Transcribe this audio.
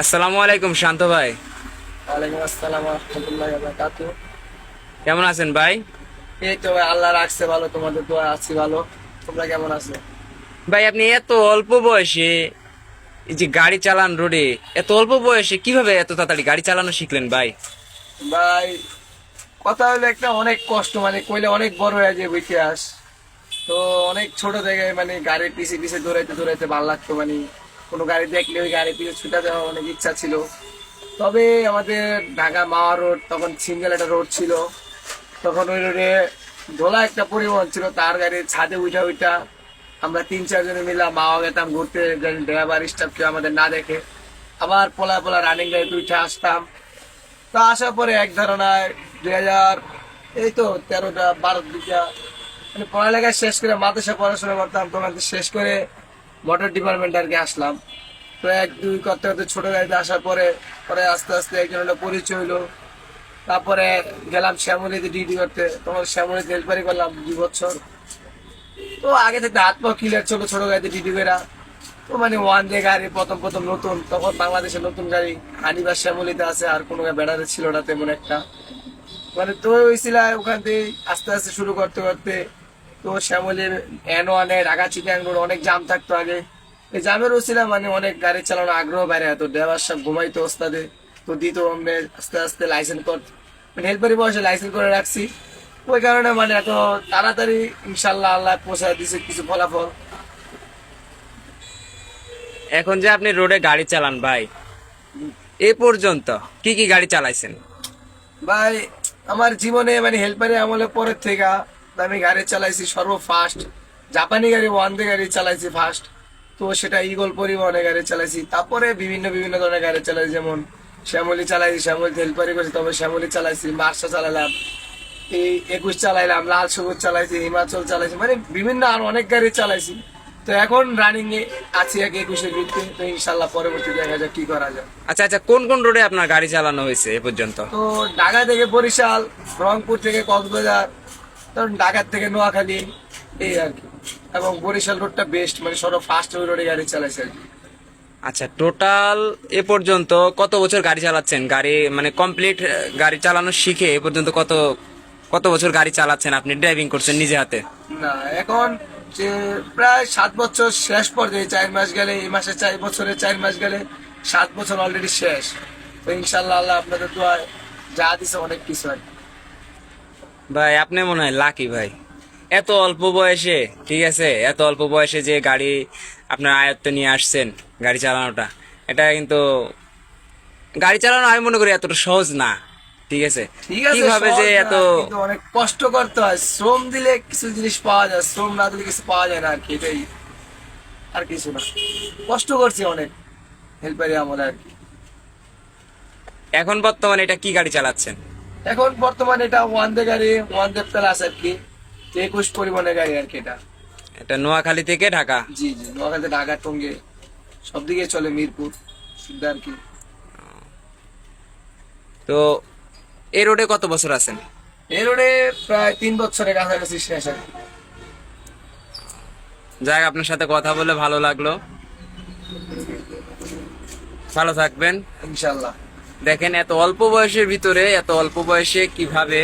আসসালামু আলাইকুম শান্ত ভাই। ওয়ালাইকুম আসসালাম রহমতুল্লাহ বারাকাতু কেমন আছেন ভাই? এই তো ভাই আল্লাহ রাখছে ভালো তোমাদের দোয়া আছি ভালো। তোমরা কেমন আছো? ভাই আপনি এত অল্প বয়সে এই যে গাড়ি চালান রোডে এত অল্প বয়সে কীভাবে এত তাড়াতাড়ি গাড়ি চালানো শিখলেন ভাই? ভাই কথা হলো একটা অনেক কষ্ট মানে কইলে অনেক বড় হয়ে যায় ইতিহাস। তো অনেক ছোট থেকে মানে গাড়ির পিছে পিছে দৌড়াইতে দৌড়াইতে ভালো লাগতো মানে কোনো গাড়ি দেখলে ওই গাড়ির পিছে ছুটে দেওয়া অনেক ইচ্ছা ছিল। তবে আমাদের ঢাকা মাওয়া রোড, তখন সিঙ্গেল একটা রোড ছিল। তখন ওই রোডে ধোলা একটা পরিবহন ছিল, তার গাড়ির ছাদে উঠা উঠা আমরা তিন চারজনে মিলে মাওয়া গেতাম, ঘুরতে ড্রাইভার স্টাফ কেউ আমাদের না দেখে। আবার পোলা পোলা রানিং গাড়িতে উঠে আসতাম। তো আসার পরে এক ধারণায় দুই হাজার এই তো তেরোটা বারো দিকা মানে পড়ালেখা শেষ করে মাদ্রাসা পড়াশোনা করতাম, তখন তো শেষ করে মোটর ডিপার্টমেন্ট আর কি আসলাম। তো এক, দুই করতে করতে ছোট গাড়িতে আসার পরে পরে আস্তে আস্তে একজন হলো পরিচয় হইল। তারপরে গেলাম শ্যামলিতে ডিউটি করতে। তখন শ্যামলিতে হেল্পারি করলাম দুই বছর। তো আগে থেকে হাত পা ক্লিয়ার ছিল ছোট গাড়িতে ডিউটি করে তো মানে ওয়ান ডে গাড়ি প্রথম প্রথম নতুন। তখন বাংলাদেশে নতুন গাড়ি হানিবার শ্যামলিতে আছে, আর কোনো ব্যাটারি ছিল না তেমন একটা। মানে তো হয়েছিল ওখান থেকে আস্তে আস্তে শুরু করতে করতে তো শ্যামলের এন ওয়ানে ঢাকা চিটাং রোড অনেক জাম থাকতো আগে। এই জামের ছিলাম মানে অনেক গাড়ি চালানোর আগ্রহ বাইরে হতো ড্রাইভার সব ঘুমাইতো ওস্তাদে। তো দিত অমনে আস্তে আস্তে লাইসেন্স কর মানে হেল্পারি বয়সে লাইসেন্স করে রাখছি। ওই কারণে মানে এত তাড়াতাড়ি ইনশাল্লাহ আল্লাহ পৌঁছায় দিছে কিছু ফলাফল। এখন যে আপনি রোডে গাড়ি চালান ভাই এ পর্যন্ত কি কি গাড়ি চালাইছেন? ভাই আমার জীবনে মানে হেল্পারে আমলে পরের থেকে আমি গাড়ি চালাইছি সর্ব ফাস্ট জাপানি গাড়ি ওয়ান দে গাড়ি চালাইছি ফার্স্ট তো সেটা ইগল পরিবহনে গাড়ি চালাইছি। তারপরে বিভিন্ন বিভিন্ন ধরনের গাড়ি চালাইছি যেমন শ্যামলি চালাইছি শ্যামলি হেল্পারি করছি তবে শ্যামলি চালাইছি মার্সা চালাইলাম এই একুশ চালাইলাম লাল সবুজ চালাইছি হিমাচল চালাইছি মানে বিভিন্ন আর অনেক গাড়ি চালাইছি। তো এখন রানিং এ আছি এক একুশের ভিত্তি তো ইনশাল্লাহ পরবর্তী দেখা যাক কি করা যায়। আচ্ছা আচ্ছা কোন কোন রোডে আপনার গাড়ি চালানো হয়েছে এ পর্যন্ত? তো ঢাকা থেকে বরিশাল রংপুর থেকে কক্সবাজার ধরুন ঢাকার থেকে নোয়াখালী এই আর কি। এবং বরিশাল রোডটা বেস্ট মানে সব ফাস্ট ওই রোডে গাড়ি চালাইছে আর কি। আচ্ছা টোটাল এ পর্যন্ত কত বছর গাড়ি চালাচ্ছেন? গাড়ি মানে কমপ্লিট গাড়ি চালানো শিখে এ পর্যন্ত কত কত বছর গাড়ি চালাচ্ছেন আপনি? ড্রাইভিং করছেন নিজে হাতে? না এখন যে প্রায় সাত বছর শেষ পর্যায়ে চার মাস গেলে এই মাসে চার বছরে চার মাস গেলে সাত বছর অলরেডি শেষ। তো ইনশাল্লাহ আল্লাহ আপনাদের দোয়ায় যা দিছে অনেক কিছু আর। ভাই আপনি মনে হয় লাকি ভাই। এত অল্প বয়সে ঠিক আছে? এত অল্প বয়সে যে গাড়ি আপনার আয়ত্তে নিয়ে আসছেন গাড়ি চালানোটা এটা কিন্তু গাড়ি চালানো আমি মনে করি এতটা সহজ না ঠিক আছে? কীভাবে যে এত অনেক কষ্ট করতে হয়। শ্রম দিলে কিছু জিনিস পাওয়া যায় শ্রম না দিলে কিছু পাওয়া যায় না আর কি এটাই। আর কিছু না। কষ্ট করছি অনেক হেল্পারি আমলে আর কি। এখন বর্তমানে এটা কি গাড়ি চালাচ্ছেন? এখন বর্তমানে এটা ওয়ান দে গাড়ি ওয়ান দে প্লাস আর কি একুশ পরিমাণের গাড়ি আর কি এটা। এটা নোয়াখালী থেকে ঢাকা? জি জি নোয়াখালী ঢাকা টঙ্গে সব দিকে চলে মিরপুর শুদ্ধ আর কি। তো এই রোডে কত বছর আছেন? এই রোডে প্রায় তিন বছরের কাছাকাছি শেষ আর যাক আপনার সাথে কথা বলে ভালো লাগল। ভালো থাকবেন। ইনশাল্লাহ দেখেন এত অল্প বয়সের ভিতরে এত অল্প বয়সে কীভাবে